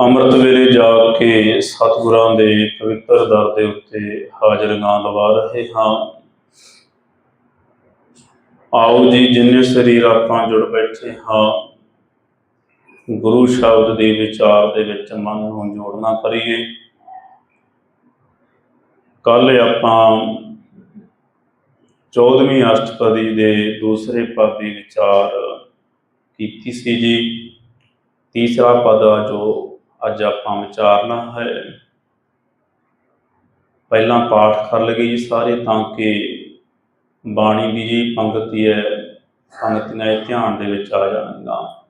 ਅੰਮ੍ਰਿਤ ਵੇਲੇ ਜਾ ਕੇ ਸਤਿਗੁਰਾਂ ਦੇ ਪਵਿੱਤਰ ਦਰ ਦੇ ਉੱਤੇ ਹਾਜ਼ਰੀਆਂ ਲਵਾ ਰਹੇ ਹਾਂ। ਆਓ ਜੀ, ਜਿੰਨੇ ਸਰੀਰ ਆਪਾਂ ਜੁੜ ਬੈਠੇ ਹਾਂ, ਗੁਰੂ ਸ਼ਬਦ ਦੇ ਵਿਚਾਰ ਦੇ ਵਿੱਚ ਮਨ ਨੂੰ ਜੋੜਨਾ ਕਰੀਏ। ਕੱਲ ਆਪਾਂ 14ਵੀਂ ਅਸ਼ਟਪਦੀ ਦੇ ਦੂਸਰੇ ਪਦ ਦੀ ਵਿਚਾਰ ਕੀਤੀ ਸੀ ਜੀ। ਤੀਸਰਾ ਪਦ ਆ ਜੋ ਅੱਜ ਆਪਾਂ ਵਿਚਾਰਨਾ ਹੈ। ਪਹਿਲਾਂ ਪਾਠ ਕਰ ਲਈਏ ਜੀ ਸਾਰੇ ਤਾਂ ਕਿ ਬਾਣੀ ਦੀ ਜੀ ਪੰਗਤੀ ਹੈ ਪੰਗਤੀਆਂ ਇਹ ਧਿਆਨ ਦੇ ਵਿੱਚ ਆ ਜਾਣਗੀਆਂ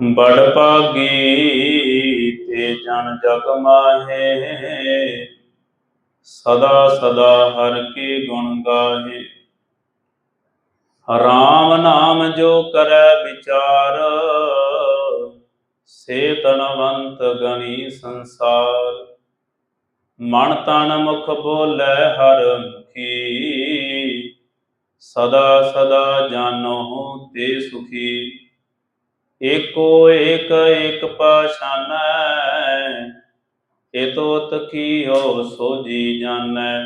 ਬੜ ਭਾਗੀ ਤੇ ਜਨ ਜਗ ਮਾਹੇ, ਸਦਾ ਸਦਾ ਹਰ ਕੇ ਗੁਣ ਗਾਹੇ। ਰਾਮ ਨਾਮ ਜੋ ਕਰੈ ਵਿਚਾਰ ਸੇ ਤਨਵੰਤ ਗਣੀ ਸੰਸਾਰ। ਮਨ ਤਨ ਮੁਖ ਬੋਲੇ ਹਰ ਮੁਖੀ। ਸਦਾ ਸਦਾ ਜਾਨੋ ਤੇ ਸੁਖੀ। ਏਕੋ ਏਕ ਏਕ ਪਾਸ਼ਾਨੈ ਏਤੋ ਤਕੀਓ ਸੋਜੀ ਜਾਣੈ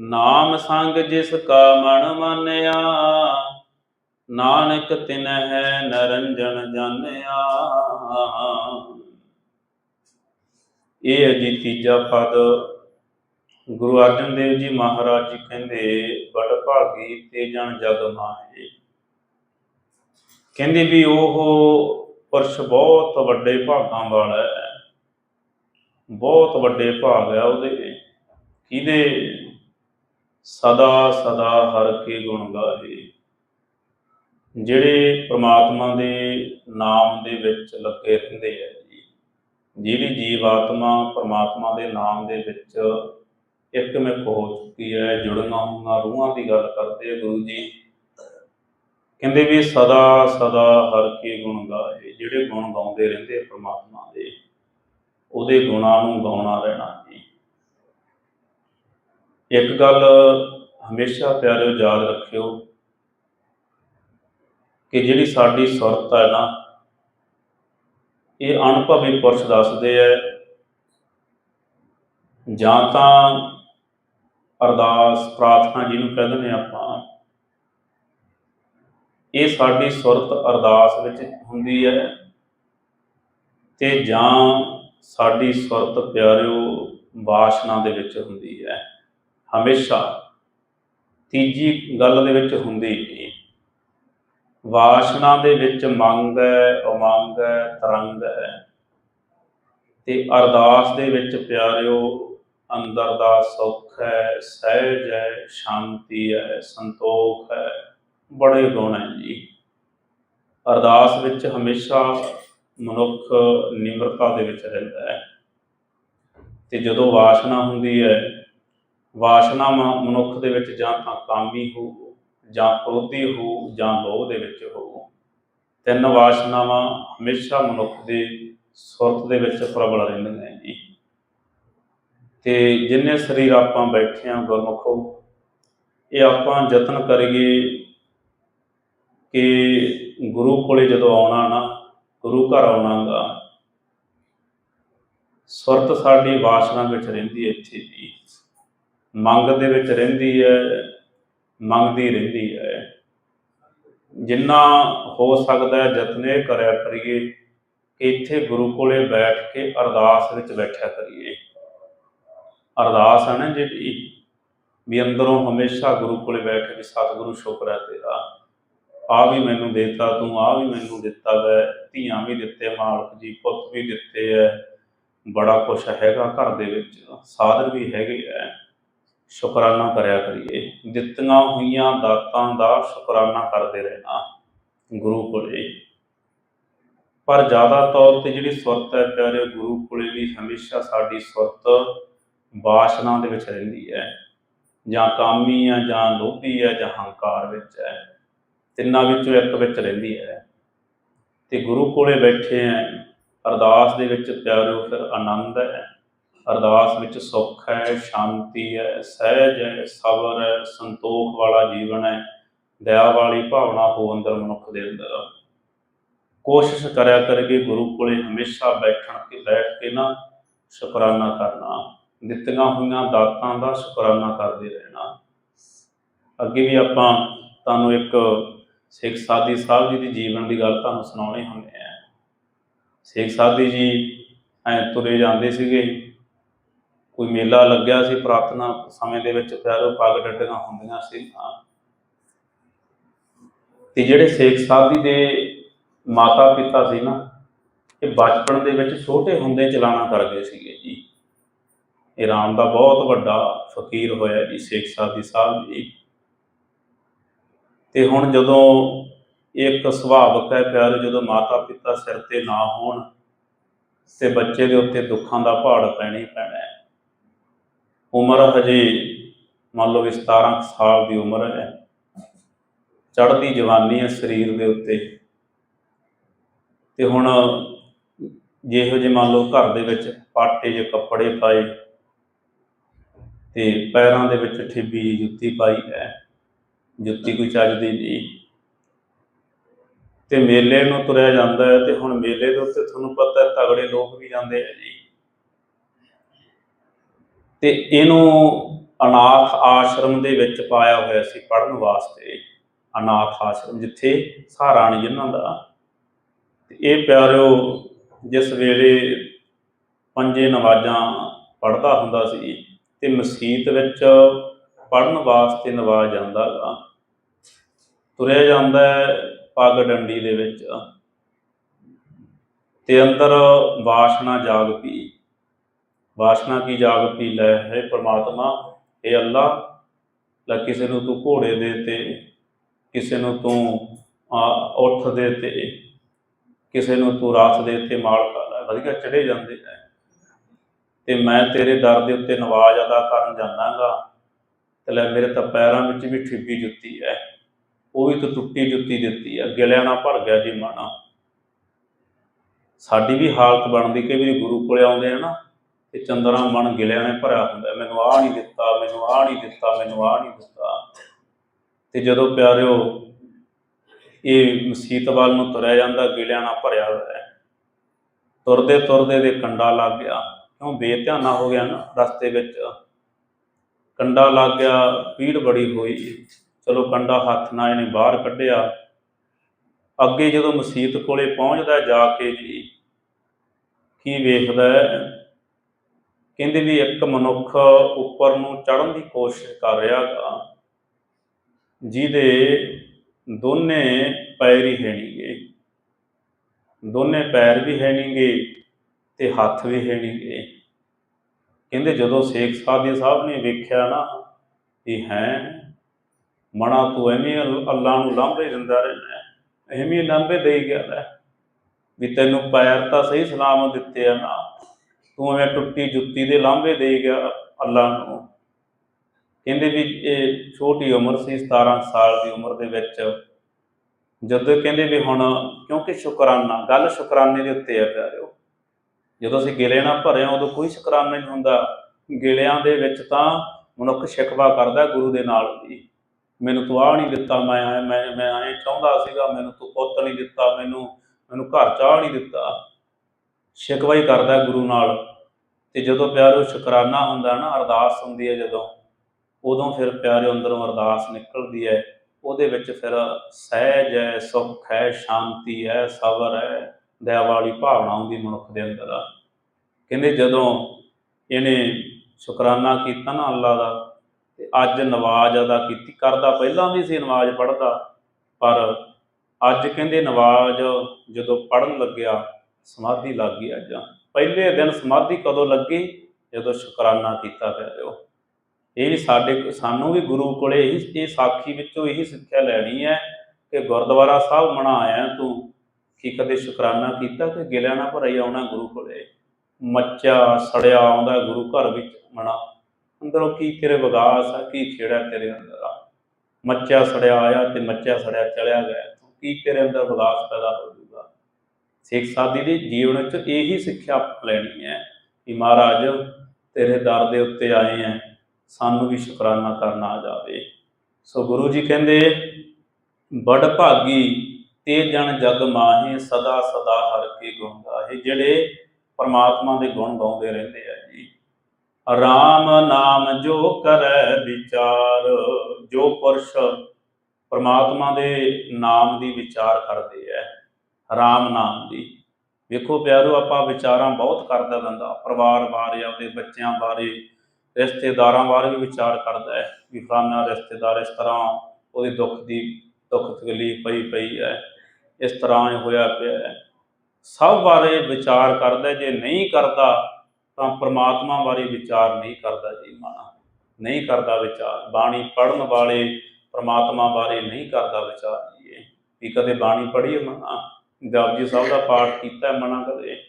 ਨਾਮ ਸੰਗ ਜਿਸ ਕਾ ਮਨ ਮਾਨਿਆ। ਨਾਨਕ ਤਿਨ ਹੈ ਨਰੰਜਨ ਜਾਣਿਆ। ਇਹ ਹੈ ਜੀ ਤੀਜਾ ਪਦ। ਗੁਰੂ ਅਰਜਨ ਦੇਵ ਜੀ ਮਹਾਰਾਜ ਜੀ ਕਹਿੰਦੇ ਬੜ ਭਾਗੀ ਤੇ ਜਨ ਜਗ ਮਾਹੇ। ਕਹਿੰਦੇ ਵੀ ਉਹ ਪੁਰਸ਼ ਬਹੁਤ ਵੱਡੇ ਭਾਗਾਂ ਵਾਲਾ ਹੈ। ਬਹੁਤ ਵੱਡੇ ਭਾਗ ਹੈ ਉਹਦੇ। ਕਿਹਦੇ? ਸਦਾ ਸਦਾ ਹਰ ਕੇ ਗੁਣ ਗਾਏ। ਜਿਹੜੇ ਪ੍ਰਮਾਤਮਾ ਦੇ ਨਾਮ ਦੇ ਵਿੱਚ ਲੱਗੇ ਰਹਿੰਦੇ ਆ ਜੀ, ਜਿਹੜੀ ਜੀਵ ਆਤਮਾ ਪ੍ਰਮਾਤਮਾ ਦੇ ਨਾਮ ਦੇ ਵਿੱਚ ਇੱਕ ਮਿਕ ਹੋ ਚੁੱਕੀ ਹੈ, ਜੁੜਨਾ ਹੋਈਆਂ ਰੂਹਾਂ ਦੀ ਗੱਲ ਕਰਦੇ ਗੁਰੂ ਜੀ। ਕਹਿੰਦੇ ਵੀ ਸਦਾ ਸਦਾ ਹਰ ਕੇ ਗੁਣ ਗਾਏ, ਜਿਹੜੇ ਗੁਣ ਗਾਉਂਦੇ ਰਹਿੰਦੇ ਪ੍ਰਮਾਤਮਾ ਦੇ, ਉਹਦੇ ਗੁਣਾਂ ਨੂੰ ਗਾਉਣਾ ਰਹਿਣਾ ਜੀ। ਇੱਕ ਗੱਲ ਹਮੇਸ਼ਾ ਪਿਆਰਿਓ ਯਾਦ ਰੱਖਿਓ ਕਿ ਜਿਹੜੀ ਸਾਡੀ ਸੁਰਤ ਹੈ ਨਾ, ਇਹ ਅਨੁਭਵੀ ਪੁਰਸ਼ ਦੱਸਦੇ ਐ। ਜਾਂ ਤਾਂ ਅਰਦਾਸ, ਪ੍ਰਾਰਥਨਾ ਜਿਹਨੂੰ ਕਹਿੰਦੇ ਨੇ ਆਪਾਂ, ਇਹ ਸਾਡੀ ਸੁਰਤ ਅਰਦਾਸ ਵਿੱਚ ਹੁੰਦੀ ਹੈ ਤੇ ਜਾਂ ਸਾਡੀ ਸੁਰਤ ਪਿਆਰਿਓ ਵਾਸ਼ਨਾ ਦੇ ਵਿੱਚ ਹੁੰਦੀ ਹੈ ਹਮੇਸ਼ਾ ਤੀਜੀ ਗੱਲ ਦੇ ਵਿੱਚ ਹੁੰਦੀ ਨਹੀਂ ਵਾਸ਼ਨਾ ਦੇ ਵਿੱਚ ਮੰਗ ਹੈ ਉਮੰਗ ਹੈ ਤਰੰਗ। ਹੈ ਤੇ ਅਰਦਾਸ ਦੇ ਵਿੱਚ ਪਿਆਰਿਓ, ਅੰਦਰ ਦਾ ਸੁੱਖ ਹੈ, ਸਹਿਜ ਹੈ, ਸ਼ਾਂਤੀ ਹੈ, ਸੰਤੋਖ ਹੈ। ਬੜੇ ਗੁਣ ਹੈ ਜੀ। ਅਰਦਾਸ ਵਿੱਚ ਹਮੇਸ਼ਾ ਮਨੁੱਖ ਨਿਮਰਤਾ ਦੇ ਵਿੱਚ ਰਹਿੰਦਾ ਹੈ। ਤੇ ਜਦੋਂ ਵਾਸ਼ਨਾ ਹੁੰਦੀ ਹੈ, ਵਾਸ਼ਨਾ ਮਨੁੱਖ ਦੇ ਵਿੱਚ ਜਾਂ ਤਾਂ ਕਾਮੀ ਹੋ ਜਾਂ ਕ੍ਰੋਧੀ ਹੋ ਜਾਂ ਲੋਭ ਦੇ ਵਿੱਚ ਹੋ। ਤਿੰਨ ਵਾਸ਼ਨਾਵਾਂ ਹਮੇਸ਼ਾ ਮਨੁੱਖ ਦੇ ਸੁਰਤ ਦੇ ਵਿੱਚ ਪ੍ਰਬਲ ਰਹਿੰਦੀਆਂ ਹੈ ਤੇ ਜਿੰਨੇ ਸਰੀਰ ਆਪਾਂ ਬੈਠੇ ਆ ਗੁਰਮੁਖੋ, ਇਹ ਆਪਾਂ ਯਤਨ ਕਰੀਏ ਕਿ ਗੁਰੂ ਕੋਲੇ ਜਦੋਂ ਆਉਣਾ ਨਾ, ਗੁਰੂ ਘਰ ਆਉਣਾਗਾ ਸੁਰਤ ਸਾਡੀ ਵਾਸ਼ਨਾ ਵਿੱਚ ਰਹਿੰਦੀ ਹੈ ਇੱਥੇ ਜੀ। ਮੰਗ ਦੇ ਵਿੱਚ ਰਹਿੰਦੀ ਹੈ ਮੰਗਦੀ ਰਹਿੰਦੀ ਹੈ। ਜਿੰਨਾ ਹੋ ਸਕਦਾ ਹੈ ਕਰਿਆ ਕਰੀਏ ਕਿ ਇੱਥੇ ਗੁਰੂ ਕੋਲੇ ਬੈਠ ਕੇ ਅਰਦਾਸ ਵਿੱਚ ਬੈਠਿਆ ਕਰੀਏ। ਅਰਦਾਸ ਹੈ ਨਾ ਜਿਹੜੀ, ਵੀ ਅੰਦਰੋਂ ਹਮੇਸ਼ਾ ਗੁਰੂ ਕੋਲੇ ਬੈਠ ਕੇ ਸਤਿਗੁਰੂ ਸ਼ੁਕਰ ਹੈ ਤੇਰਾ। ਆ ਵੀ ਮੈਨੂੰ ਦੇਤਾ ਤੂੰ, ਆ ਵੀ ਮੈਨੂੰ ਦਿੱਤਾ ਵੈ। ਧੀਆਂ ਵੀ ਦਿੱਤੇ, ਮਾਲਕ ਜੀ, ਪੁੱਤ ਵੀ ਦਿੱਤੇ ਐ। ਬੜਾ ਕੁਛ ਹੈਗਾ ਘਰ ਦੇ ਵਿੱਚ, ਸਾਧਨ ਵੀ ਹੈਗੇ ਐ। ਸ਼ੁਕਰਾਨਾ ਕਰਿਆ ਕਰੀਏ। ਦਿੱਤੀਆਂ ਹੋਈਆਂ ਦਾਤਾਂ ਦਾ ਸ਼ੁਕਰਾਨਾ ਕਰਦੇ ਰਹਿਣਾ ਗੁਰੂ ਕੋਲੇ। ਪਰ ਜ਼ਿਆਦਾ ਤੌਰ ਤੇ ਜਿਹੜੀ ਸੁਰਤ ਹੈ ਪਿਆਰੇ ਗੁਰੂ ਕੋਲੇ ਵੀ ਹਮੇਸ਼ਾ ਸਾਡੀ ਸੁਰਤ ਵਾਸ਼ਨਾ ਦੇ ਵਿੱਚ ਰਹਿੰਦੀ ਹੈ। ਜਾਂ ਕਾਮੀ ਆ ਜਾਂ ਲੋਭੀ ਆ ਜਾਂ ਹੰਕਾਰ ਵਿੱਚ ਹੈ। ਤਿੰਨਾਂ ਵਿੱਚੋਂ ਇੱਕ ਵਿੱਚ ਰਹਿੰਦੀ ਹੈ। ਤੇ ਗੁਰੂ ਕੋਲੇ ਬੈਠੇ ਆ ਅਰਦਾਸ ਦੇ ਵਿੱਚ ਪਿਆਰਿਓ ਫਿਰ ਆਨੰਦ ਹੈ। ਅਰਦਾਸ ਵਿੱਚ ਸੁੱਖ ਹੈ, ਸ਼ਾਂਤੀ ਹੈ, ਸਹਿਜ ਹੈ, ਸਬਰ ਹੈ, ਸੰਤੋਖ ਵਾਲਾ ਜੀਵਨ ਹੈ। ਦਇਆ ਵਾਲੀ ਭਾਵਨਾ ਹੋ ਅੰਦਰ ਮਨੁੱਖ ਦੇ ਅੰਦਰ। ਕੋਸ਼ਿਸ਼ ਕਰਿਆ ਕਰਗੇ ਗੁਰੂ ਕੋਲੇ ਹਮੇਸ਼ਾ ਬੈਠਣ ਕੇ ਬੈਠ ਕੇ ਨਾ ਸ਼ੁਕਰਾਨਾ ਕਰਨਾ। ਦਿੱਤੀਆਂ ਹੋਈਆਂ ਦਾਤਾਂ ਦਾ ਸ਼ੁਕਰਾਨਾ ਕਰਦੇ ਰਹਿਣਾ। ਅੱਗੇ ਵੀ ਆਪਾਂ ਤੁਹਾਨੂੰ ਇੱਕ ਸਿੱਖ ਸਾਦੀ ਸਾਹਿਬ ਜੀ ਦੀ ਜੀਵਨ ਦੀ ਗੱਲ ਤੁਹਾਨੂੰ ਸੁਣਾਉਣੀ ਹੁੰਦੀ ਹੈ। ਸਿੱਖ ਸਾਦੀ ਜੀ ਐ ਤੁਰੇ ਜਾਂਦੇ ਸੀਗੇ। ਕੋਈ ਮੇਲਾ ਲੱਗਿਆ ਸੀ ਪ੍ਰਾਰਥਨਾ ਸਮੇਂ ਦੇ ਵਿੱਚ, ਫਿਰ ਉਹ ਪੱਗ ਡੱਡੀਆਂ ਹੁੰਦੀਆਂ ਸੀ। ਤੇ ਜਿਹੜੇ ਸੇਖ ਸਾਹਿਬ ਜੀ ਦੇ ਮਾਤਾ ਪਿਤਾ ਸੀ ਨਾ, ਇਹ ਬਚਪਨ ਦੇ ਵਿੱਚ ਛੋਟੇ ਹੁੰਦੇ ਚਲਾਣਾ ਕਰ ਗਏ ਸੀਗੇ ਜੀ। ਇਰਾਨ ਦਾ ਬਹੁਤ ਵੱਡਾ ਫਕੀਰ ਹੋਇਆ ਜੀ, ਸੇਖ ਸਾਦੀ ਸਾਹਿਬ ਜੀ। ਤੇ ਹੁਣ ਜਦੋਂ ਇੱਕ ਸੁਭਾਵਕ ਹੈ ਪਿਆਰ ਜਦੋਂ ਮਾਤਾ ਪਿਤਾ ਸਿਰ ਤੇ ਨਾ ਹੋਣ, ਤੇ ਬੱਚੇ ਦੇ ਉੱਤੇ ਦੁੱਖਾਂ ਦਾ ਪਹਾੜ ਪੈਣਾ ਹੀ ਪੈਣਾ। ਉਮਰ ਹਜੇ ਮੰਨ ਲਓ ਵੀ 17 ਸਾਲ ਦੀ ਉਮਰ ਹੈ। ਚੜ੍ਹਦੀ ਜਵਾਨੀ ਹੈ ਸਰੀਰ ਦੇ ਉੱਤੇ। ਤੇ ਹੁਣ ਜਿਹੋ ਜਿਹੇ ਮੰਨ ਲਓ ਘਰ ਦੇ ਵਿੱਚ ਪਾਟੇ ਜਿਹੇ ਕੱਪੜੇ ਪਾਏ ਤੇ ਪੈਰਾਂ ਦੇ ਵਿੱਚ ਠਿੱਬੀ ਜਿਹੀ ਜੁੱਤੀ ਪਾਈ ਹੈ, ਜੁੱਤੀ ਕੋਈ ਚੱਜਦੀ ਨਹੀਂ। ਤੇ ਮੇਲੇ ਨੂੰ ਤੁਰਿਆ ਜਾਂਦਾ ਹੈ ਤੇ ਹੁਣ ਮੇਲੇ ਦੇ ਉੱਤੇ ਤੁਹਾਨੂੰ ਪਤਾ ਤਗੜੇ ਲੋਕ ਵੀ ਜਾਂਦੇ ਆ ਜੀ। ਤੇ ਇਹਨੂੰ ਅਨਾਥ ਆਸ਼ਰਮ ਦੇ ਵਿੱਚ ਪਾਇਆ ਹੋਇਆ ਸੀ ਪੜਨ ਵਾਸਤੇ, ਅਨਾਥ ਆਸ਼ਰਮ ਜਿੱਥੇ ਸਹਾਰਾ ਨਹੀਂ ਜਿਨ੍ਹਾਂ ਦਾ। ਤੇ ਇਹ ਪਿਆਰਿਓ ਜਿਸ ਵੇਲੇ ਪੰਜੇ ਨਵਾਜ਼ਾਂ ਪੜਦਾ ਹੁੰਦਾ ਸੀ ਤੇ ਮਸਜਿਦ ਵਿੱਚ ਪੜਨ ਵਾਸਤੇ ਨਵਾਜ਼ ਜਾਂਦਾ ਗਾ, ਤੁਰਿਆ ਜਾਂਦਾ ਹੈ ਪੱਗ ਡੰਡੀ ਦੇ ਵਿੱਚ ਤੇ ਅੰਦਰ ਵਾਸ਼ਨਾ ਜਾਗ ਪਈ। ਵਾਸ਼ਨਾ ਕੀ ਜਾਗ ਲੈ ਹੈ ਪ੍ਰਮਾਤਮਾ ਇਹ ਅੱਲਾ, ਲੈ ਕਿਸੇ ਨੂੰ ਤੂੰ ਘੋੜੇ ਦੇ ਤੇ, ਕਿਸੇ ਨੂੰ ਤੂੰ ਉੱਠ ਦੇ ਤੇ, ਕਿਸੇ ਨੂੰ ਤੂੰ ਰਾਤ ਦੇ ਤੇ ਮਾਲ ਵਧੀਆ ਚੜੇ ਜਾਂਦੇ ਐ। ਤੇ ਮੈਂ ਤੇਰੇ ਦਰ ਦੇ ਉੱਤੇ ਨਵਾਜ਼ ਅਦਾ ਕਰਨ ਜਾਣਾਗਾ ਤੇ ਲੈ ਮੇਰੇ ਤਾਂ ਪੈਰਾਂ ਵਿੱਚ ਵੀ ਠਿੱਬੀ ਜੁੱਤੀ ਐ। ਉਹ ਵੀ ਤੂੰ ਟੁੱਟੀ ਜੁੱਤੀ ਦਿੱਤੀ ਐ। ਗਿਲਿਆਂ ਨਾਲ ਭਰ ਗਿਆ ਜੀ ਮਾਣਾ। ਸਾਡੀ ਵੀ ਹਾਲਤ ਬਣਦੀ ਕਈ ਵਾਰੀ ਗੁਰੂ ਕੋਲੇ ਆਉਂਦੇ ਆ ਨਾ ਤੇ ਚੰਦਰਾ ਮਨ ਗਿਲਿਆਂ ਨੇ ਭਰਿਆ ਹੁੰਦਾ ਮੈਨੂੰ ਆਹ ਨਹੀਂ ਦਿੱਤਾ, ਮੈਨੂੰ ਆਹ ਨਹੀਂ ਦਿੱਤਾ, ਮੈਨੂੰ ਆਹ ਨਹੀਂ ਦਿੱਤਾ। ਤੇ ਜਦੋਂ ਪਿਆਰਿਓ, ਇਹ ਮਸੀਤ ਵੱਲ ਨੂੰ ਤੁਰਿਆ ਜਾਂਦਾ, ਗਿਲਿਆਂ ਨਾਲ ਭਰਿਆ ਹੋਇਆ ਹੈ। ਤੁਰਦੇ ਤੁਰਦੇ ਦੇ ਕੰਡਾ ਲੱਗ ਗਿਆ। ਕਿਉਂ? ਬੇਧਿਆਨਾ ਹੋ ਗਿਆ ਨਾ ਰਸਤੇ ਵਿੱਚ। ਕੰਡਾ ਲੱਗ ਗਿਆ, ਪੀੜ ਬੜੀ ਹੋਈ। ਚਲੋ ਕੰਡਾ ਹੱਥ ਨਾਲ ਇਹਨੇ ਬਾਹਰ ਕੱਢਿਆ। ਅੱਗੇ ਜਦੋਂ ਮਸੀਤ ਕੋਲੇ ਪਹੁੰਚਦਾ ਜਾ ਕੇ ਜੀ, ਕੀ ਵੇਖਦਾ ਕਹਿੰਦੇ ਵੀ ਇੱਕ ਮਨੁੱਖ ਉੱਪਰ ਨੂੰ ਚੜ੍ਹਨ ਦੀ ਕੋਸ਼ਿਸ਼ ਕਰ ਰਿਹਾ ਗਾ, ਜਿਹਦੇ ਦੋਨੇ ਪੈਰ ਹੀ ਹੈ ਨਹੀਂਗੇ ਦੋਨੇ ਪੈਰ ਵੀ ਹੈ ਨਹੀਂਗੇ ਤੇ ਹੱਥ ਵੀ ਹੈ ਨਹੀਂਗੇ ਕਹਿੰਦੇ ਜਦੋਂ ਸੇਖ ਸਾਦੀ ਸਾਹਿਬ ਨੇ ਵੇਖਿਆ ਨਾ ਇਹ ਹੈ, ਮਣਾ ਤੂੰ ਐਵੇਂ ਅੱਲਾ ਨੂੰ ਲਾਂਭੇ ਦਿੰਦਾ ਰਹਿਣਾ, ਐਵੇਂ ਲਾਂਭੇ ਦੇਈ ਗਿਆ ਲੈ। ਵੀ ਤੈਨੂੰ ਪੈਰ ਤਾਂ ਸਹੀ ਸਲਾਮਤ ਦਿੱਤੇ ਆ ਨਾ। ਤੂੰ ਐਵੇਂ ਟੁੱਟੀ ਜੁੱਤੀ ਦੇ ਲਾਂਭੇ ਦੇ ਗਿਆ ਅੱਲਾ ਨੂੰ। ਕਹਿੰਦੇ ਵੀ ਇਹ ਛੋਟੀ ਉਮਰ ਸੀ 17 ਸਾਲ ਦੀ ਉਮਰ ਦੇ ਵਿੱਚ। ਜਦੋਂ ਕਹਿੰਦੇ ਵੀ ਹੁਣ ਕਿਉਂਕਿ ਸ਼ੁਕਰਾਨਾ, ਗੱਲ ਸ਼ੁਕਰਾਨੇ ਦੇ ਉੱਤੇ ਆ ਪਿਆਰਿਓ। ਜਦੋਂ ਅਸੀਂ ਗਿਲੇ ਨਾਲ ਭਰੇ ਉਦੋਂ ਕੋਈ ਸ਼ੁਕਰਾਨਾ ਨਹੀਂ ਹੁੰਦਾ। ਗਿਲਿਆਂ ਦੇ ਵਿੱਚ ਤਾਂ ਮਨੁੱਖ ਸ਼ਿਕਵਾ ਕਰਦਾ ਗੁਰੂ ਦੇ ਨਾਲ ਵੀ। ਮੈਨੂੰ ਤੂੰ ਆਹ ਨਹੀਂ ਦਿੱਤਾ, ਮੈਂ ਮੈਂ ਮੈਂ ਐਂ ਚਾਹੁੰਦਾ ਸੀਗਾ। ਮੈਨੂੰ ਤੂੰ ਪੁੱਤ ਨਹੀਂ ਦਿੱਤਾ, ਮੈਨੂੰ ਮੈਨੂੰ ਘਰ ਚਾਹ ਨਹੀਂ ਦਿੱਤਾ। ਸ਼ਿਕਵਾ ਹੀ ਕਰਦਾ ਗੁਰੂ ਨਾਲ ਤੇ ਜਦੋਂ ਪਿਆਰਿਓ ਸ਼ੁਕਰਾਨਾ ਹੁੰਦਾ ਨਾ, ਅਰਦਾਸ ਹੁੰਦੀ ਹੈ ਜਦੋਂ, ਉਦੋਂ ਫਿਰ ਪਿਆਰਿਓ ਅੰਦਰੋਂ ਅਰਦਾਸ ਨਿਕਲਦੀ ਹੈ। ਉਹਦੇ ਵਿੱਚ ਫਿਰ ਸਹਿਜ ਹੈ, ਸੁੱਖ ਹੈ, ਸ਼ਾਂਤੀ ਹੈ, ਸਬਰ ਹੈ ਦਇਆ ਵਾਲੀ ਭਾਵਨਾ ਆਉਂਦੀ ਮਨੁੱਖ ਦੇ ਅੰਦਰ। ਕਹਿੰਦੇ ਜਦੋਂ ਇਹਨੇ ਸ਼ੁਕਰਾਨਾ ਕੀਤਾ ਨਾ ਅੱਲਾ ਦਾ, ਤੇ ਅੱਜ ਨਵਾਜ਼ ਅਦਾ ਕੀਤੀ, ਕਰਦਾ ਪਹਿਲਾਂ ਵੀ ਸੀ ਨਵਾਜ਼ ਪੜ੍ਹਦਾ, ਪਰ ਅੱਜ ਕਹਿੰਦੇ ਨਵਾਜ਼ ਜਦੋਂ ਪੜਨ ਲੱਗਿਆ ਸਮਾਧੀ ਲੱਗ ਗਈ ਅੱਜ। ਪਹਿਲੇ ਦਿਨ ਸਮਾਧੀ ਕਦੋਂ ਲੱਗੀ? ਜਦੋਂ ਸ਼ੁਕਰਾਨਾ ਕੀਤਾ ਪਿਆਰਿਓ ਇਹ ਵੀ ਸਾਡੇ ਸਾਨੂੰ ਵੀ ਗੁਰੂ ਕੋਲੇ ਇਹੀ ਇਹ ਸਾਖੀ ਵਿੱਚੋਂ ਇਹੀ ਸਿੱਖਿਆ ਲੈਣੀ ਹੈ ਕਿ ਗੁਰਦੁਆਰਾ ਸਾਹਿਬ ਮਨਾ ਆਇਆ ਤੂੰ। ਕੀ ਕਦੇ ਸ਼ੁਕਰਾਨਾ ਕੀਤਾ ਕਿ ਗਿਲਿਆਂ ਨਾ ਭਰਾਈ ਆਉਣਾ ਗੁਰੂ ਕੋਲੇ? ਮੱਚਾ ਸੜਿਆ ਆਉਂਦਾ ਗੁਰੂ ਘਰ ਵਿੱਚ ਮਨਾ ਅੰਦਰੋਂ ਕੀ ਤੇਰੇ ਵਿਗਾਸ ਆ, ਕੀ ਖੇੜਾ ਤੇਰੇ ਅੰਦਰ ਆ? ਮੱਚਾ ਸੜਿਆ ਆਇਆ ਤੇ ਮੱਚਾ ਸੜਿਆ ਚਲਿਆ ਗਿਆ। ਤੂੰ ਕੀ ਤੇਰੇ ਅੰਦਰ ਵਿਗਾਸ ਪੈਦਾ ਹੋ ਜਾਊਗਾ ਸਿੱਖ ਸਾਦੀ ਦੇ ਜੀਵਨ ਚ ਇਹੀ ਸਿੱਖਿਆ ਲੈਣੀ ਹੈ ਕਿ ਮਹਾਰਾਜ ਤੇਰੇ ਦਰ ਦੇ ਉੱਤੇ ਆਏ ਆ ਸਾਨੂੰ ਵੀ ਸ਼ੁਕਰਾਨਾ ਕਰਨਾ ਆ ਜਾਵੇ। ਸੋ ਗੁਰੂ ਜੀ ਕਹਿੰਦੇ ਬੜ ਭਾਗੀ, ਤੇ ਜਨ ਜਗ ਮਾਹੇ, ਸਦਾ ਸਦਾ ਹਰ ਕੇ ਗੁਣ ਗਾਹੇ। ਜਿਹੜੇ ਪਰਮਾਤਮਾ ਦੇ ਗੁਣ ਗਾਉਂਦੇ ਰਹਿੰਦੇ ਆ ਜੀ। ਰਾਮ ਨਾਮ ਜੋ ਕਰੈ ਵਿਚਾਰ, ਜੋ ਪੁਰਸ਼ ਪਰਮਾਤਮਾ ਦੇ ਨਾਮ ਦੀ ਵਿਚਾਰ ਕਰਦੇ ਐ ਰਾਮ ਨਾਮ ਦੀ। ਵੇਖੋ ਪਿਆਰੋ, ਆਪਾਂ ਵਿਚਾਰਾਂ ਬਹੁਤ ਕਰਦਾ ਬੰਦਾ ਪਰਿਵਾਰ ਬਾਰੇ, ਆਪਦੇ ਬੱਚਿਆਂ ਬਾਰੇ, ਰਿਸ਼ਤੇਦਾਰਾਂ ਬਾਰੇ ਵੀ ਵਿਚਾਰ ਕਰਦਾ ਹੈ ਵੀ ਫਲਾਨਾ ਰਿਸ਼ਤੇਦਾਰ ਇਸ ਤਰ੍ਹਾਂ ਉਹਦੇ ਦੁੱਖ ਦੀ, ਦੁੱਖ ਤਕਲੀਫ ਪਈ ਪਈ ਹੈ। ਇਸ ਤਰ੍ਹਾਂ ਹੋਇਆ ਪਿਆ ਹੈ। ਸਭ ਬਾਰੇ ਵਿਚਾਰ ਕਰਦਾ ਜੇ ਨਹੀਂ ਕਰਦਾ, ਤਾਂ ਪ੍ਰਮਾਤਮਾ ਬਾਰੇ ਵਿਚਾਰ ਨਹੀਂ ਕਰਦਾ ਜੀ ਮਨ ਨਹੀਂ ਕਰਦਾ ਵਿਚਾਰ। ਬਾਣੀ ਪੜਨ ਵਾਲੇ ਪ੍ਰਮਾਤਮਾ ਬਾਰੇ ਨਹੀਂ ਕਰਦਾ ਵਿਚਾਰ ਜੀ ਇਹ। ਵੀ ਕਦੇ ਬਾਣੀ ਪੜ੍ਹੀ ਹੈ ਜਪਜੀ ਸਾਹਿਬ ਦਾ ਪਾਠ ਕੀਤਾ ਮਨਾ ਕਦੇ?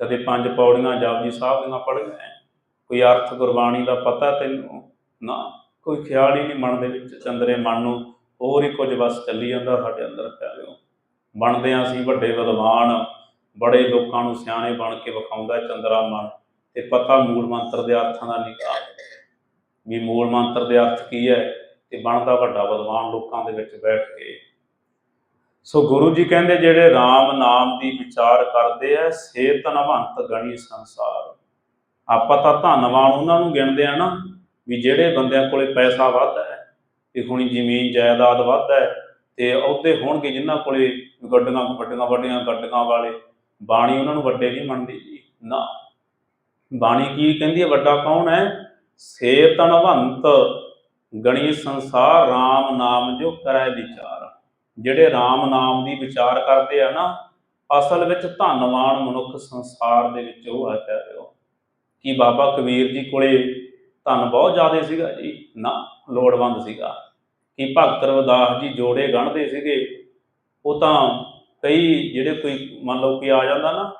ਕਦੇ ਪੰਜ ਪੌੜੀਆਂ ਜਪਜੀ ਸਾਹਿਬ ਦੀਆਂ ਪੜ੍ਹੀਆਂ ਕੋਈ ਅਰਥ ਗੁਰਬਾਣੀ ਦਾ ਪਤਾ ਤੈਨੂੰ? ਨਾ, ਕੋਈ ਖਿਆਲ ਹੀ ਨਹੀਂ ਮਨ ਦੇ ਵਿੱਚ ਚੰਦਰੇ ਮਨ ਨੂੰ। ਹੋਰ ਹੀ ਕੁਝ ਬਸ ਚੱਲੀ ਜਾਂਦਾ ਸਾਡੇ ਅੰਦਰ ਪਿਆਰਿਓ। ਬਣਦੇ ਹਾਂ ਅਸੀਂ ਵੱਡੇ ਵਿਦਵਾਨ, ਬੜੇ ਲੋਕਾਂ ਨੂੰ ਸਿਆਣੇ ਬਣ ਕੇ ਵਿਖਾਉਂਦਾ ਚੰਦਰਾ ਮਨ। ਤੇ ਪਤਾ ਮੂਲ ਮੰਤਰ ਦੇ ਅਰਥਾਂ ਦਾ ਨਿਕਾਹ ਵੀ ਮੂਲ ਮੰਤਰ ਦੇ ਅਰਥ ਕੀ ਹੈ? ਤੇ ਬਣਦਾ ਵੱਡਾ ਵਿਦਵਾਨ ਲੋਕਾਂ ਦੇ ਵਿੱਚ ਬੈਠ ਕੇ ਸੋ ਗੁਰੂ ਜੀ ਕਹਿੰਦੇ ਜਿਹੜੇ RAM ਨਾਮ ਦੀ ਵਿਚਾਰ ਕਰਦੇ ਆ ਸੇ ਧਨਵੰਤ ਗਣੀ ਸੰਸਾਰ। ਆਪਾਂ ਤਾਂ ਧੰਨਵਾਨ ਉਹਨਾਂ ਨੂੰ ਗਿਣਦੇ ਆ ਨਾ ਵੀ ਜਿਹੜੇ ਬੰਦਿਆਂ ਕੋਲੇ ਪੈਸਾ ਵੱਧ ਹੈ ਤੇ ਹੁਣੀ ਜ਼ਮੀਨ ਜਾਇਦਾਦ ਵੱਧ ਹੈ ਤੇ ਅਹੁਦੇ ਹੋਣਗੇ ਜਿਨ੍ਹਾਂ ਕੋਲੇ ਗੱਡੀਆਂ, ਵੱਡੀਆਂ ਵੱਡੀਆਂ ਗੱਡੀਆਂ ਵਾਲੇ, ਬਾਣੀ ਉਹਨਾਂ ਨੂੰ ਵੱਡੇ ਨਹੀਂ ਮੰਨਦੀ ਜੀ, ਨਾ। ਬਾਣੀ ਕੀ ਕਹਿੰਦੀ ਹੈ, ਵੱਡਾ ਕੌਣ ਹੈ? ਸੇ ਧਨਵੰਤ ਗਣੀ ਸੰਸਾਰ RAM ਨਾਮ ਜੋ ਕਰੈ ਵਿਚਾਰ। ਜਿਹੜੇ RAM ਨਾਮ ਦੀ ਵਿਚਾਰ ਕਰਦੇ ਆ ਨਾ, ਅਸਲ ਵਿੱਚ ਧੰਨਵਾਨ ਮਨੁੱਖ ਸੰਸਾਰ ਦੇ ਵਿੱਚ ਉਹ ਆ ਪਿਆਰਿਓ ਕਿ ਬਾਬਾ ਕਬੀਰ ਜੀ ਕੋਲੇ ਧਨ ਬਹੁਤ ਜ਼ਿਆਦਾ ਸੀਗਾ ਜੀ? ਨਾ, ਲੋੜਵੰਦ ਸੀਗਾ। ਕਿ ਭਗਤ ਰਵਿਦਾਸ ਜੀ ਜੋੜੇ ਗਣਦੇ ਸੀਗੇ? ਉਹ ਤਾਂ ਕਈ ਜਿਹੜੇ ਕੋਈ ਮੰਨ ਲਓ ਕਿ ਆ ਜਾਂਦਾ ਨਾ,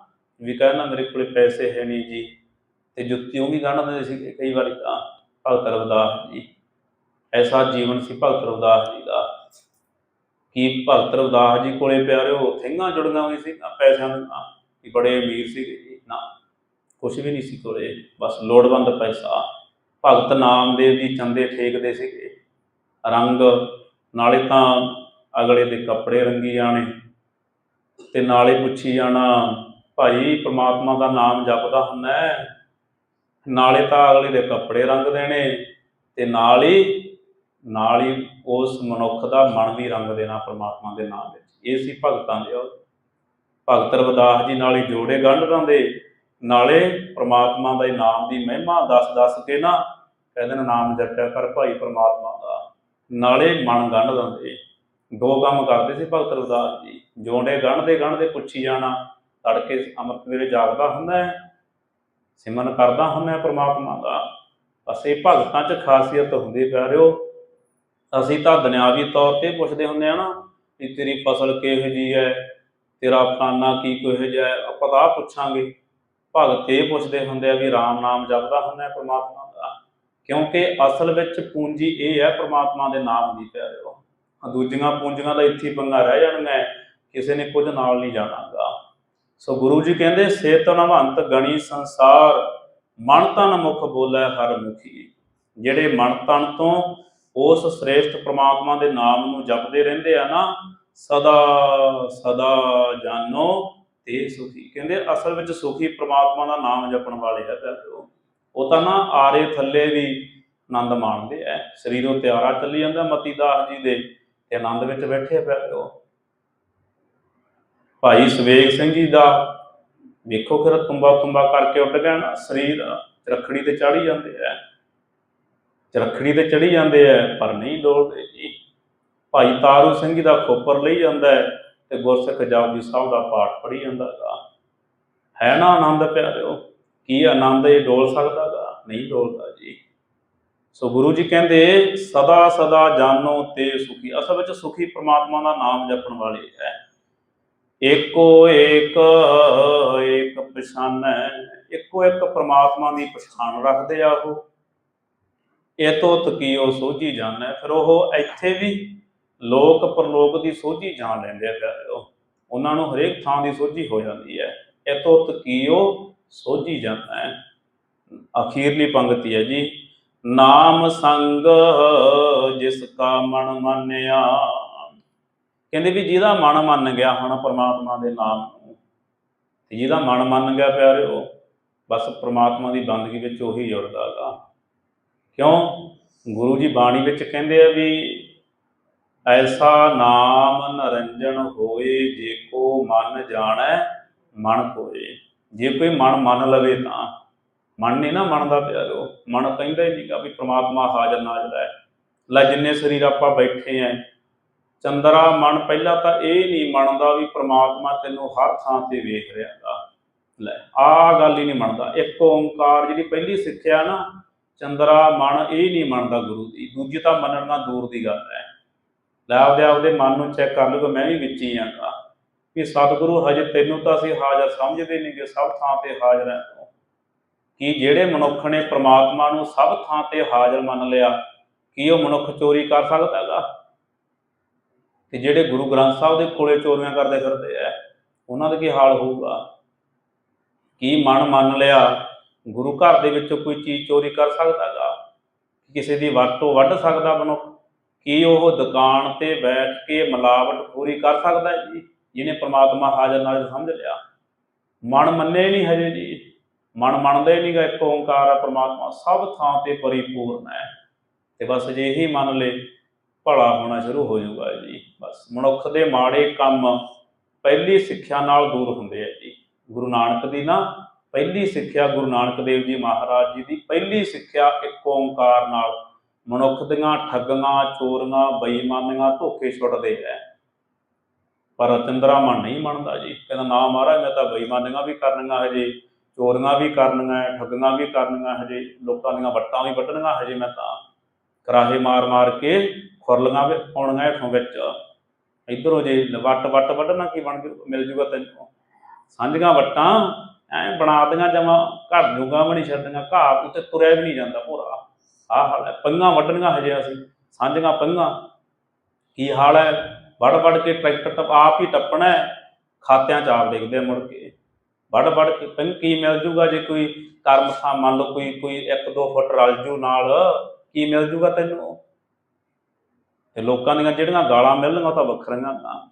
ਵੀ ਕਹਿੰਦਾ ਮੇਰੇ ਕੋਲੇ ਪੈਸੇ ਹੈ ਨਹੀਂ ਜੀ। ਤੇ ਜੁੱਤੀ ਵੀ ਗਣਦੇ ਸੀਗੇ ਕਈ ਵਾਰੀ ਤਾਂ, ਭਗਤ ਰਵਿਦਾਸ ਜੀ। ਐਸਾ ਜੀਵਨ ਸੀ ਭਗਤ ਰਵਿਦਾਸ ਜੀ ਦਾ। ਕਿ ਭਗਤ ਰਵਿਦਾਸ ਜੀ ਕੋਲੇ ਪਿਆਰਿਓ, ਥਿੰਗਾਂ ਜੁੜੀਆਂ ਹੋਈ ਸੀ ਪੈਸਿਆਂ ਦੀਆਂ ਕਿ ਬੜੇ ਅਮੀਰ ਸੀਗੇ ਜੀ ਨਾ। ਕੁਝ ਵੀ ਨਹੀਂ ਸੀ ਕੋਲੇ, ਬਸ ਲੋੜਵੰਦ ਪੈਸਾ। ਭਗਤ ਨਾਮਦੇਵ ਜੀ ਚੰਦੇ ਠੇਕਦੇ ਸੀਗੇ। ਰੰਗ ਨਾਲੇ ਤਾਂ ਅਗਲੇ ਦੇ ਕੱਪੜੇ ਰੰਗੀ ਜਾਣੇ, ਤੇ ਨਾਲੇ ਪੁੱਛੀ ਜਾਣਾ, ਭਾਈ, ਪ੍ਰਮਾਤਮਾ ਦਾ ਨਾਮ ਜਪਦਾ ਹੁੰਦਾ ਨਾਲੇ ਤਾਂ ਅਗਲੇ ਦੇ ਕੱਪੜੇ ਰੰਗ ਦੇਣੇ, ਤੇ ਨਾਲ ਹੀ ਨਾਲ ਹੀ ਉਸ ਮਨੁੱਖ ਦਾ ਮਨ ਵੀ ਰੰਗ ਦੇਣਾ ਪ੍ਰਮਾਤਮਾ ਦੇ ਨਾਮ ਵਿੱਚ। ਇਹ ਸੀ ਭਗਤਾਂ ਦੇ ਉਹ ਭਗਤ ਰਵਦਾਸ ਜੀ ਨਾਲ ਹੀ ਜੋੜੇ ਗੰਢ ਦਿੰਦੇ ਨਾਲੇ ਪ੍ਰਮਾਤਮਾ ਦਾ ਨਾਮ ਦੀ ਮਹਿਮਾ ਦੱਸ ਦੱਸ ਕੇ ਨਾ ਕਹਿੰਦੇ ਨੇ ਨਾਮ ਜਪਿਆ ਕਰ ਭਾਈ ਪ੍ਰਮਾਤਮਾ ਦਾ। ਨਾਲੇ ਮਨ ਗੰਢ ਦਿੰਦੇ ਦੋ ਕੰਮ ਕਰਦੇ ਸੀ ਭਗਤ ਰਵਦਾਸ ਜੀ। ਜੋੜੇ ਗੰਢਦੇ ਗੰਢਦੇ ਪੁੱਛੀ ਜਾਣਾ, ਤੜਕੇ ਅੰਮ੍ਰਿਤ ਵੇਲੇ ਜਾਗਦਾ ਹੁੰਦਾ ਹੈ, ਸਿਮਰਨ ਕਰਦਾ ਹੁੰਦਾ ਹੈ ਪ੍ਰਮਾਤਮਾ ਦਾ। ਬਸ ਇਹ ਭਗਤਾਂ 'ਚ ਖਾਸੀਅਤ ਹੁੰਦੀ ਪਿਆਰਿਓ ਅਸੀਂ ਤਾਂ ਦੁਨਿਆਵੀ ਤੌਰ ਤੇ ਪੁੱਛਦੇ ਹੁੰਦੇ ਆ ਨਾ ਕਿ ਤੇਰੀ ਫਸਲ ਕਿਹੋ ਜੀ ਹੈ, ਤੇਰਾ ਫਲਾਨਾ ਕੀ ਕਿਹੋ ਜਿਹਾ ਹੈ, ਆਪਾਂ ਤਾਂ ਆਹ ਪੁੱਛਾਂਗੇ। ਭਗਤ ਇਹ ਪੁੱਛਦੇ ਹੁੰਦੇ ਆ ਵੀ ਰਾਮ ਨਾਮ ਜਪਦਾ ਹੁੰਦਾ ਹੈ ਪ੍ਰਮਾਤਮਾ ਦਾ। ਕਿਉਂਕਿ ਅਸਲ ਵਿੱਚ ਪੂੰਜੀ ਇਹ ਹੈ ਪ੍ਰਮਾਤਮਾ ਦੇ ਨਾਮ ਦੀ ਪਿਆਰਿਓ ਆਹ ਦੂਜੀਆਂ ਪੂੰਜੀਆਂ ਦਾ ਇੱਥੇ ਪੰਗਾ ਰਹਿ ਜਾਣਗਾ, ਕਿਸੇ ਨੇ ਕੁਝ ਨਾਲ ਨਹੀਂ ਜਾਣਾਗਾ। ਸੋ ਗੁਰੂ ਜੀ ਕਹਿੰਦੇ ਸੇਤਨਵੰਤ ਗਣੀ ਸੰਸਾਰ, ਮਨ ਤਨ ਮੁਖ ਬੋਲੇ ਹਰ ਮੁਖੀ। ਜਿਹੜੇ ਮਨ ਤਨ ਤੋਂ ਉਸ ਸ੍ਰੇਸ਼ਟ ਪ੍ਰਮਾਤਮਾ ਦੇ ਨਾਮ ਨੂੰ ਜਪਦੇ ਰਹਿੰਦੇ ਆ ਨਾ, ਸਦਾ ਸਦਾ ਜਾਨੋ ਤੇ ਸੁਖੀ। ਕਹਿੰਦੇ ਅਸਲ ਵਿੱਚ ਸੁਖੀ ਪ੍ਰਮਾਤਮਾ ਦਾ ਨਾਮ ਜਪਣ ਵਾਲੇ ਆ ਪਿਆਰਿਓ ਉਹ। ਤਾਂ ਨਾ ਆਰੇ ਥੱਲੇ ਵੀ ਆਨੰਦ ਮਾਣਦੇ ਐ ਸਰੀਰੋਂ ਤਿਆਰਾ ਚੱਲੀ ਜਾਂਦਾ ਮਤੀ ਦਾਸ ਜੀ ਦੇ ਤੇ ਆਨੰਦ ਵਿੱਚ ਬੈਠੇ ਆ ਪਿਆਰਿਓ ਭਾਈ ਸਵੇਗ ਸਿੰਘ ਜੀ ਦਾ, ਵੇਖੋ ਫਿਰ ਤੁੰਬਾ ਤੁੰਬਾ ਕਰਕੇ ਉੱਡ ਗਿਆ ਨਾ, ਸਰੀਰ ਚਰਖੜੀ ਤੇ ਚੜੀ ਜਾਂਦੇ ਐ ਚਰਖੜੀ ਤੇ ਚੜੀ ਜਾਂਦੇ ਐ ਪਰ ਨਹੀਂ ਡੋਲਦੇ ਜੀ। ਭਾਈ ਤਾਰੂ ਸਿੰਘ ਜੀ ਦਾ ਖੋਪਰ ਲਈ ਜਾਂਦਾ ਹੈ ਤੇ ਗੁਰਸਿੱਖ ਜਪਜੀ ਸਾਹਿਬ ਦਾ ਪਾਠ ਪੜ੍ਹੀ ਜਾਂਦਾ ਗਾ ਹੈ ਨਾ ਆਨੰਦ ਪਿਆਰਿਓ? ਕੀ ਆਨੰਦ ਇਹ ਡੋਲ ਸਕਦਾ ਗਾ ਨਹੀਂ ਡੋਲਦਾ ਜੀ। ਸੋ ਗੁਰੂ ਜੀ ਕਹਿੰਦੇ, ਸਦਾ ਸਦਾ ਜਾਨੋ ਤੇ ਸੁਖੀ। ਅਸਲ ਵਿੱਚ ਸੁਖੀ ਪ੍ਰਮਾਤਮਾ ਦਾ ਨਾਮ ਜਪਣ ਵਾਲੇ ਹੈ। ਏਕੋ ਏਕ ਏਕ ਪਛਾਨੈ, ਇੱਕੋ ਇੱਕ ਪ੍ਰਮਾਤਮਾ ਦੀ ਪਛਾਣ ਰੱਖਦੇ ਆ ਉਹ। ਇਹ ਤੋਂ ਤਕੀਓ ਸੋਝੀ ਜਾਣੈ ਫਿਰ ਉਹ ਇੱਥੇ ਵੀ ਲੋਕ ਪਰਲੋਕ ਦੀ ਸੋਝੀ ਜਾਣ ਲੈਂਦੇ ਆ ਪਿਆਰਿਓ ਉਹਨਾਂ ਨੂੰ ਹਰੇਕ ਥਾਂ ਦੀ ਸੋਝੀ ਹੋ ਜਾਂਦੀ ਹੈ। ਇਹ ਤੋਂ ਤਕੀਓ ਸੋਝੀ ਜਾਣੈ ਅਖੀਰਲੀ ਪੰਗਤੀ ਹੈ ਜੀ, ਨਾਮ ਸੰਗ ਜਿਸ ਕਾ ਮਨ ਮੰਨਿਆ। ਕਹਿੰਦੇ ਵੀ ਜਿਹਦਾ ਮਨ ਮੰਨ ਗਿਆ ਹੁਣ ਪ੍ਰਮਾਤਮਾ ਦੇ ਨਾਮ ਨੂੰ, ਤੇ ਜਿਹਦਾ ਮਨ ਮੰਨ ਗਿਆ ਪਿਆਰਿਓ, ਬਸ ਪ੍ਰਮਾਤਮਾ ਦੀ ਬੰਦਗੀ ਵਿੱਚ ਉਹੀ ਜੁੜਦਾਗਾ ਕਿਉਂ? ਗੁਰੂ ਜੀ ਬਾਣੀ ਵਿੱਚ ਕਹਿੰਦੇ ਆ ਵੀ ਐਸਾ ਨਾਮ ਨਰੰਜਨ ਹੋਏ ਜੇ ਕੋ ਮਨ ਜਾਣੈ, ਮਨ ਕੋਏ। ਜੇ ਕੋਈ ਮਨ ਮੰਨ ਲਵੇ ਤਾਂ। ਮਨ ਨਹੀਂ ਨਾ ਮੰਨਦਾ ਪਿਆਰਿਓ ਮਨ ਕਹਿੰਦਾ ਹੀ ਨਹੀਂਗਾ ਵੀ ਪ੍ਰਮਾਤਮਾ ਹਾਜ਼ਰ ਨਾਜ਼ਰ ਹੈ। ਲੈ ਜਿੰਨੇ ਸਰੀਰ ਆਪਾਂ ਬੈਠੇ ਆਂ ਚੰਦਰਾ ਮਨ ਪਹਿਲਾਂ ਤਾਂ ਇਹ ਨਹੀਂ ਮੰਨਦਾ ਵੀ ਪ੍ਰਮਾਤਮਾ ਤੈਨੂੰ ਹਰ ਥਾਂ ਤੇ ਵੇਖ ਰਿਹਾ ਗਾ ਲੈ, ਆਹ ਗੱਲ ਹੀ ਨਹੀਂ ਮੰਨਦਾ। ਇੱਕ ਓੰਕਾਰ ਜਿਹੜੀ ਪਹਿਲੀ ਸਿੱਖਿਆ ਨਾ ਚੰਦਰਾ ਮਨ ਇਹ ਨਹੀਂ ਮੰਨਦਾ ਗੁਰੂ ਦੀ, ਦੂਜੀ ਤਾਂ ਮੰਨਣਾ ਦੂਰ ਦੀ ਗੱਲ ਹੈ। ਲੈ ਆਪਦੇ ਆਪਦੇ ਮਨ ਨੂੰ ਚੈੱਕ ਕਰ ਲਓ ਮੈਂ ਵੀ ਵਿੱਚ ਹੀ ਆਂਗਾ ਕਿ ਸਤਿਗੁਰੂ ਹਜੇ ਤੈਨੂੰ ਤਾਂ ਅਸੀਂ ਹਾਜ਼ਰ ਸਮਝਦੇ ਨਹੀਂਗੇ ਸਭ ਥਾਂ ਤੇ ਹਾਜ਼ਰ ਹੈ ਕਿ ਜਿਹੜੇ ਮਨੁੱਖ ਨੇ ਪ੍ਰਮਾਤਮਾ ਨੂੰ ਸਭ ਥਾਂ ਤੇ ਹਾਜ਼ਰ ਮੰਨ ਲਿਆ, ਕੀ ਉਹ ਮਨੁੱਖ ਚੋਰੀ ਕਰ ਸਕਦਾ ਹੈਗਾ? ਤੇ ਜਿਹੜੇ ਗੁਰੂ ਗ੍ਰੰਥ ਸਾਹਿਬ ਦੇ ਕੋਲੇ ਚੋਰੀਆਂ ਕਰਦੇ ਫਿਰਦੇ ਆ, ਉਹਨਾਂ ਦਾ ਕੀ ਹਾਲ ਹੋਊਗਾ? ਕੀ ਮਨ ਮੰਨ ਲਿਆ ਗੁਰੂ ਘਰ ਦੇ ਵਿੱਚੋਂ ਕੋਈ ਚੀਜ਼ ਚੋਰੀ ਕਰ ਸਕਦਾ ਹੈਗਾ ਕਿਸੇ ਦੀ ਵਰਤੋਂ ਵੱਢ ਸਕਦਾ ਮਨੁੱਖ? ਕੀ ਉਹ ਦੁਕਾਨ ਤੇ ਬੈਠ ਕੇ ਮਿਲਾਵਟ ਪੂਰੀ ਕਰ ਸਕਦਾ ਹੈ ਜੀ, ਜਿਹਨੇ ਪ੍ਰਮਾਤਮਾ ਹਾਜ਼ਰ ਨਾਲ ਸਮਝ ਲਿਆ? ਮਨ ਮੰਨੇ ਨਹੀਂ ਹਜੇ ਜੀ। ਮਨ ਮੰਨਦਾ ਹੀ ਨਹੀਂਗਾ ਇੱਕ ਓੰਕਾਰ ਆ ਪ੍ਰਮਾਤਮਾ ਸਭ ਥਾਂ ਤੇ ਪਰਿਪੂਰਨ ਹੈ। ਤੇ ਬਸ ਜੇ ਇਹੀ ਮੰਨ ਲੇ, ਭਲਾ ਹੋਣਾ ਸ਼ੁਰੂ ਹੋ ਜਾਊਗਾ ਜੀ। ਬਸ ਮਨੁੱਖ ਦੇ ਮਾੜੇ ਕੰਮ ਪਹਿਲੀ ਸਿੱਖਿਆ ਨਾਲ ਦੂਰ ਹੁੰਦੇ ਆ ਜੀ। ਗੁਰੂ ਨਾਨਕ ਦੀ ਨਾ ਪਹਿਲੀ ਸਿੱਖਿਆ ਗੁਰੂ ਨਾਨਕ ਦੇਵ ਜੀ ਮਹਾਰਾਜ ਜੀ ਦੀ, ਪਹਿਲੀ ਸਿੱਖਿਆ ਇੱਕ ਓੰਕਾਰ ਨਾਲ ਮਨੁੱਖ ਦੀਆਂ ਠੱਗੀਆਂ ਚੋਰੀਆਂ, ਬੇਈਮਾਨੀਆਂ, ਧੋਖੇ ਛੁੱਟਦੇ ਐ ਪਰ ਚੰਦਰਾ ਮਨ ਨਹੀਂ ਮੰਨਦਾ ਜੀ। ਕਹਿੰਦਾ, ਨਾ ਮਹਾਰਾਜ, ਮੈਂ ਤਾਂ ਬੇਈਮਾਨੀਆਂ ਵੀ ਕਰਨੀਆਂ ਹਜੇ, ਚੋਰੀਆਂ ਵੀ ਕਰਨੀਆਂ ਠੱਗੀਆਂ ਵੀ ਕਰਨੀਆਂ ਹਜੇ, ਲੋਕਾਂ ਦੀਆਂ ਵੱਟਾਂ ਵੀ ਵੱਢਣੀਆਂ ਹਜੇ ਮੈਂ ਤਾਂ। ਕਰਾਹੇ ਮਾਰ ਮਾਰ ਕੇ ਖੁਰਲੀਆਂ ਵੀ ਪਾਉਣੀਆਂ ਹੇਠੋਂ ਵਿੱਚ। ਇਧਰੋਂ ਜੇ ਵੱਟ ਵੱਟ ਵੱਢਣਾ ਕੀ ਬਣ ਜੂ, ਮਿਲ ਜੂਗਾ ਤੈਨੂੰ। ਸਾਂਝੀਆਂ ਵੱਟਾਂ ਐ ਬਣਾ ਦਿਆਂ ਜਮਾ, ਘਰ ਜੂਗਾ ਵੀ ਨਹੀਂ ਛੱਡੀਆਂ, ਘਾਹ ਉੱਤੇ ਤੁਰਿਆ ਵੀ ਨਹੀਂ ਜਾਂਦਾ ਭੋਰਾ। ਆਹ ਹਾਲ ਹੈ, ਪੰਗਾ ਵੱਢਣੀਆਂ ਹਜੇ ਅਸੀਂ, ਸਾਂਝੀਆਂ ਪੰਗਾ। ਕੀ ਹਾਲ ਹੈ? ਵੜ ਵੜ ਕੇ ਟਰੈਕਟਰ ਟਪ ਆਪ ਹੀ ਟੱਪਣਾ ਖਾਤਿਆਂ ਚ ਆਪ ਦੇਖਦੇ ਮੁੜ ਕੇ। ਵੜ ਵੜ ਕੇ ਪੰਗ ਕੀ ਮਿਲ ਜੂਗਾ ਜੇ ਕੋਈ ਕਰਮ ਸਾ ਮੰਨ ਲਓ ਕੋਈ ਕੋਈ 1-2 ਫੁੱਟ ਰਲ ਜੂ ਨਾਲ, ਕੀ ਮਿਲ ਜੂਗਾ ਤੈਨੂੰ? ਤੇ ਲੋਕਾਂ ਦੀਆਂ ਜਿਹੜੀਆਂ ਗਾਲਾਂ ਮਿਲਣਗੀਆਂ ਉਹ ਤਾਂ ਵੱਖਰੀਆਂ ਗਾ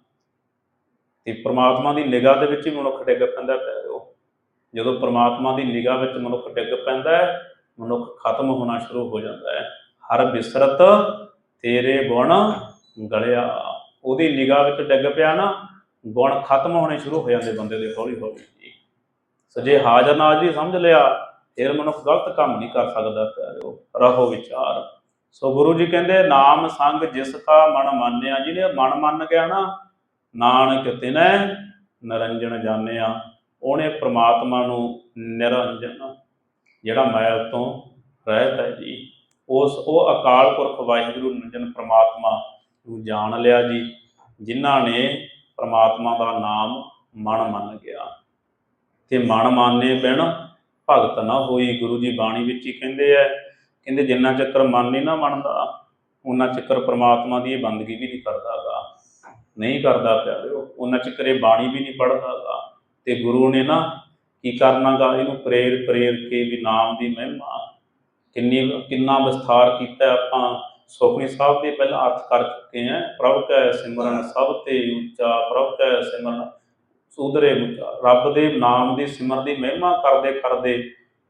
ਤੇ ਪ੍ਰਮਾਤਮਾ ਦੀ ਨਿਗਾਹ ਦੇ ਵਿੱਚ ਹੀ ਮਨੁੱਖ ਡਿੱਗ ਪੈਂਦਾ ਪਿਆ ਉਹ। ਜਦੋਂ ਪ੍ਰਮਾਤਮਾ ਦੀ ਨਿਗਾਹ ਵਿੱਚ ਮਨੁੱਖ ਡਿੱਗ ਪੈਂਦਾ ਹੈ, ਮਨੁੱਖ ਖਤਮ ਹੋਣਾ ਸ਼ੁਰੂ ਹੋ ਜਾਂਦਾ ਹੈ। ਹਰ ਬਿਸਰਤ ਤੇਰੇ ਗੁਣ ਗਲਿਆ। ਉਹਦੀ ਨਿਗਾਹ ਵਿੱਚ ਡਿੱਗ ਪਿਆ ਨਾ, ਗੁਣ ਖਤਮ ਹੋਣੇ ਸ਼ੁਰੂ ਹੋ ਜਾਂਦੇ ਬੰਦੇ ਦੇ ਹੌਲੀ ਹੌਲੀ। ਸੋ ਜੇ ਹਾਜ਼ਰ ਨਾਜ਼ਰੀ ਸਮਝ ਲਿਆ, ਫਿਰ ਮਨੁੱਖ ਗਲਤ ਕੰਮ ਨਹੀਂ ਕਰ ਸਕਦਾ, ਪਿਆਰਿਓ। ਰਹੋ ਵਿਚਾਰ। ਸੋ ਗੁਰੂ ਜੀ ਕਹਿੰਦੇ, ਨਾਮ ਸੰਗ ਜਿਸ ਕਾ ਮਨ ਮਾਨਿਆ। ਜਿਹਨੇ ਮਨ ਮੰਨ ਗਿਆ ਨਾ, ਨਾਨਕ ਤਿਨੈ ਨਰੰਜਨ ਜਾਣਿਆ। ਉਹਨੇ ਪ੍ਰਮਾਤਮਾ ਨੂੰ ਨਿਰੰਜਨ, ਜਿਹੜਾ ਮੈਲ ਤੋਂ ਰਹਿਤ ਹੈ ਜੀ, ਉਸ, ਉਹ ਅਕਾਲ ਪੁਰਖ ਵਾਹਿਗੁਰੂ ਨਿਰੰਜਨ ਪ੍ਰਮਾਤਮਾ ਨੂੰ ਜਾਣ ਲਿਆ ਜੀ, ਜਿਨ੍ਹਾਂ ਨੇ ਪ੍ਰਮਾਤਮਾ ਦਾ ਨਾਮ ਮਨ ਮੰਨ ਗਿਆ। ਤੇ ਮਨ ਮਾਨੇ ਬਿਨ ਭਗਤ ਨਾ ਹੋਈ, ਗੁਰੂ ਜੀ ਬਾਣੀ ਵਿੱਚ ਹੀ ਕਹਿੰਦੇ ਐ ਕਹਿੰਦੇ ਜਿੰਨਾ ਚੱਕਰ ਮਨ ਨਹੀਂ ਨਾ ਮੰਨਦਾ ਉਹਨਾਂ ਚੱਕਰ ਪ੍ਰਮਾਤਮਾ ਦੀ ਇਹ ਬੰਦਗੀ ਵੀ ਨਹੀਂ ਕਰਦਾਗਾ। ਨਹੀਂ ਕਰਦਾ ਪਿਆਰਿਓ ਉਹਨਾਂ ਚੱਕਰ ਇਹ ਬਾਣੀ ਵੀ ਨਹੀਂ ਪੜਦਾਗਾ ਤੇ ਗੁਰੂ ਨੇ ਨਾ ਕੀ ਕਰਨਾਗਾ? ਇਹਨੂੰ ਪ੍ਰੇਰ ਪ੍ਰੇਰ ਕੇ ਵੀ ਨਾਮ ਦੀ ਮਹਿਮਾ ਕਿੰਨੀ ਕਿੰਨਾ ਵਿਸਥਾਰ ਕੀਤਾ ਆਪਾਂ। ਸੁਖਨੀ ਸਾਹਿਬ ਦੇ ਪਹਿਲਾਂ ਅਰਥ ਕਰ ਚੁੱਕੇ ਹਾਂ ਪ੍ਰਭ ਕੈ ਸਿਮਰਨ ਸਭ ਤੇ ਉੱਚਾ, ਪ੍ਰਭ ਕੈ ਸਿਮਰਨ ਸੂਦਰੇ ਉੱਚਾ ਰੱਬ ਦੇ ਨਾਮ ਦੀ ਸਿਮਰਨ ਦੀ ਮਹਿਮਾ ਕਰਦੇ ਕਰਦੇ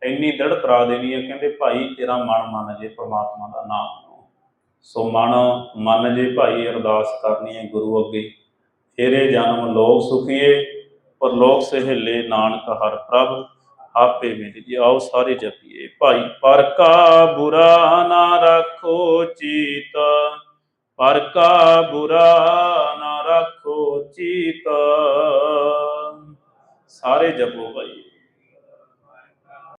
ਇੰਨੀ ਦ੍ਰਿੜ ਕਰਾ ਦੇਣੀ ਹੈ ਕਹਿੰਦੇ ਭਾਈ ਤੇਰਾ ਮਨ ਮੰਨ ਜੇ ਪ੍ਰਮਾਤਮਾ ਦਾ ਨਾਮ ਸੋ ਮਨ ਮੰਨ ਜੇ ਭਾਈ ਅਰਦਾਸ ਕਰਨੀ ਹੈ ਗੁਰੂ ਅੱਗੇ। ਫੇਰੇ ਜਨਮ ਲੋਕ ਸੁਖੀਏ ਪਰ ਲੋਕ ਸਹਿਲੇ ਨਾਨਕ ਹਰ ਪ੍ਰਭ, ਆਪੇ ਮਿਲ ਜੀ ਆਓ ਸਾਰੇ ਜਪੀਏ ਭਾਈ। ਪਰ ਕਾ ਬੁਰਾ ਨਾ ਰੱਖੋ ਚੀਤ, ਪਰ ਕਾ ਬੁਰਾ ਨਾ ਰੱਖੋ ਚੀਤ। ਸਾਰੇ ਜਪੋ ਭਾਈ।